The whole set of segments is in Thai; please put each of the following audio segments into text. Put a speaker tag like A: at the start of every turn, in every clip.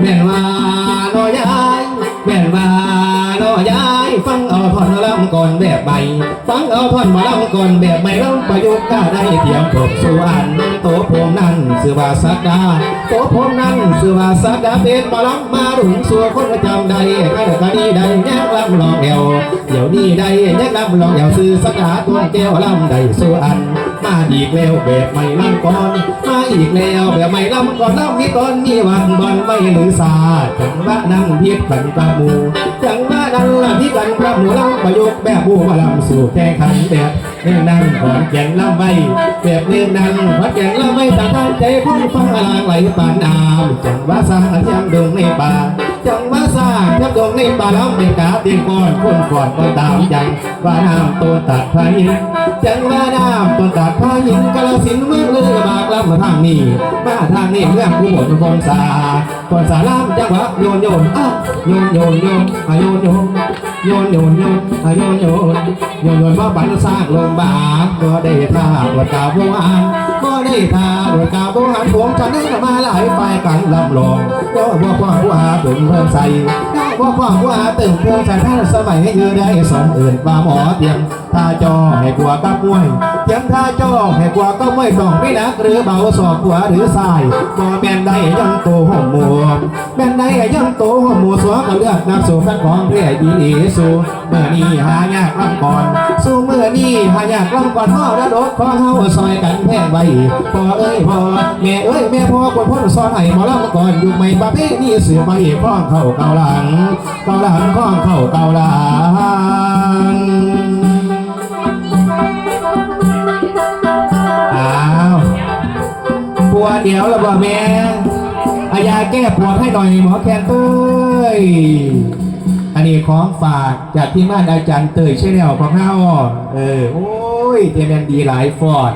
A: แม่นว่าน้อยาย แม่นว่าน้อยาย ฟังเอาท่อนมาลำก่อนแบบใหม่ฟังเอาท่อนมาลำก่อนแบบใหม่ลำประยุกต์ก็ได้เทียมครบส่วนโตผมนั่นสือว่าสักดาโตผมนั่นสือว่าสักดาเป็นมาลำมาดุงสัวคนประจำใดก็ได้ก็ดีใดแยกลำลองเอว เดี๋ยวนี้ได้ยกลำลองเดี่ยวซื้อสักดาตัวแก้วลำใดส่วนมาอีกแล้วแบบไม่ลำก่อน มาอีกแล้วแบบไม่ลำก่อนลำมีตอนมีวันบอลไม่หรือสาจังละนั่งเพียบกันกระหมูจัง ดังละที่กันกระหมูลำประยุกแบบผู้มาลำสู่แข่งขันแบบเนื่องนั่งก่อนแก่งลำไปแบบเนื่องนั่งพัดแก่งลำไม่ต่างใจพุ่งฟังอลางไหลปานน้ำจังว่าสางเทียมดงในป่าจังว่าสางเทียมดงในป่าลำเป็นกาเตียงก้อนคนก่อนก็ตามจังว่าน้ำตัวตัดพายินจังว่าน้ำตัวตัดางนี้มาทางนี้เรื่องผู้บนคงสาคนสาลามจังหวะโยนโยนอ้าโยนโยนโยนอะโยนโยนโยนโยนโยนอะโยนโยนโยนโยนว่าบันสร้างโรงบาลก็ได้ท่าบวชกาบราณก็ ได้ทาบวชกาวโบราณผมจะได้มาหลายฝ่ายกันลำลองเจ้าว่าพ่อผู้หาถึงเพิ่มใส่เจ้าว่าพ่อผู้หาตึงเพิ่มใส่ท่านสมัยให้ยืนได้สองอื่นปลาหมอเตียมท่าจอให้กลัวกับมวยเตียมท่าจอให้กลัวก็ไม่ต้องไม่นักหรือเบาสอบขวาหรือซ้ายบ่แม่นได้ยังโตห่มหมวแม่นได้ยังโตห่มหมวสวมเลือกนักสู่แฟนของเพื่อดีอีสูเมื่อนี้หายากลำก่อนสู่เมื่อ นี้หายากลำก่อนพ่อระดกขอเฮาซอยกันแพงไว้พ่อเอ้ยพ่อแม่เอ้ยแม่พ่อคนพ้นซอนให้หมอลำก่อนอยู่ไม่ประเภทนี้เสือไม่ข้องเข้าเกาหลังเกาหลังข้องเข้าเกาหลังอ้าวปวดเดี๋ยวละบ่แม่อายาแก้ปวดให้หน่อยหมอแคนเต้ย อันนี้ของฝากจากที่บ้านอาจารย์เตยใช่แนวของเฮาเออโอ้ยเตรียมดีหลายฟอด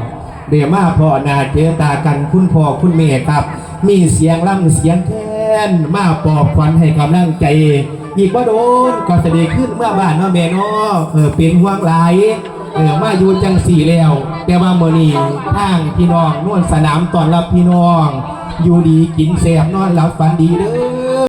A: เดี๋ยวมาพ่อนาเจอตากันคุณพ่อคุณแม่ครับ มีเสียงร่ำเสียงแค้นมาปลอบขวัญให้กำลังใจ อีกว่าโดนก็จะดีขึ้นเมื่อบ้านเนาะแม่เนาะเออเป็นห่วงหลายเออมาอยู่จังสี่แล้ว แต่ว่ามื้อนี้ทางพี่น้องนวลสนามตอนรับพี่น้อง อยู่ดีกินแซ่บนอนหลับฝันดีเด้อ